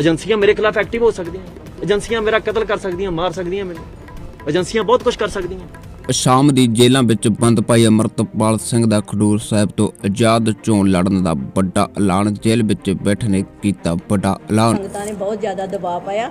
ਏਜੰਸੀਆਂ ਮੇਰੇ ਖਿਲਾਫ ਐਕਟਿਵ ਹੋ ਸਕਦੀਆਂ ਏਜੰਸੀਆਂ ਮੇਰਾ ਕਤਲ ਕਰ ਸਕਦੀਆਂ ਮਾਰ ਸਕਦੀਆਂ ਮੈਨੂੰ। ਏਜੰਸੀਆਂ ਬਹੁਤ ਕੁਝ ਕਰ ਸਕਦੀਆਂ। ਸ਼ਾਮ ਦੀ ਜੇਲ੍ਹਾਂ ਵਿੱਚ ਬੰਦ ਭਾਈ ਅਮਰਤਪਾਲ ਸਿੰਘ ਦਾ ਖਡੂਰ ਸਾਹਿਬ ਤੋਂ ਆਜ਼ਾਦ ਚੋਣ ਲੜਨ ਦਾ ਵੱਡਾ ਐਲਾਨ। ਜੇਲ੍ਹ ਵਿੱਚ ਬੈਠੇ ਨੇ ਕੀਤਾ ਵੱਡਾ ਐਲਾਨ। ਸੰਗਤਾਂ ਨੇ ਬਹੁਤ ਜ਼ਿਆਦਾ ਦਬਾਅ ਪਾਇਆ।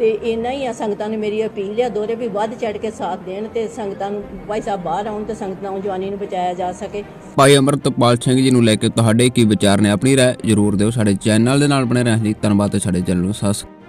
ਤੇ ਇੰਨਾ ਹੀ ਆ, ਸੰਗਤਾਂ ਨੂੰ ਮੇਰੀ ਅਪੀਲ ਆ ਦੋਰੇ ਵੀ ਵੱਧ ਚੜ ਕੇ ਸਾਥ ਦੇਣ ਤੇ ਸੰਗਤਾਂ ਨੂੰ ਭਾਈ ਸਾਹਿਬ ਬਾਹਰ ਆਉਣ ਤੇ ਸੰਗਤ ਨੌਜਵਾਨੀ ਨੂੰ ਬਚਾਇਆ ਜਾ ਸਕੇ। ਭਾਈ ਅਮਰਤਪਾਲ ਸਿੰਘ ਜੀ ਨੂੰ ਲੈ ਕੇ ਤੁਹਾਡੇ ਕੀ ਵਿਚਾਰ ਨੇ, ਆਪਣੀ ਰਾਏ ਜ਼ਰੂਰ ਦਿਓ ਸਾਡੇ ਚੈਨਲ ਦੇ ਨਾਲ ਬਣੇ ਰਹਿਣ ਲਈ, ਧੰਨਵਾਦ ਤੇ ਸਾਡੇ ਚੈਨਲ ਨੂੰ ਸਬਸਕ੍ਰਾਈਬ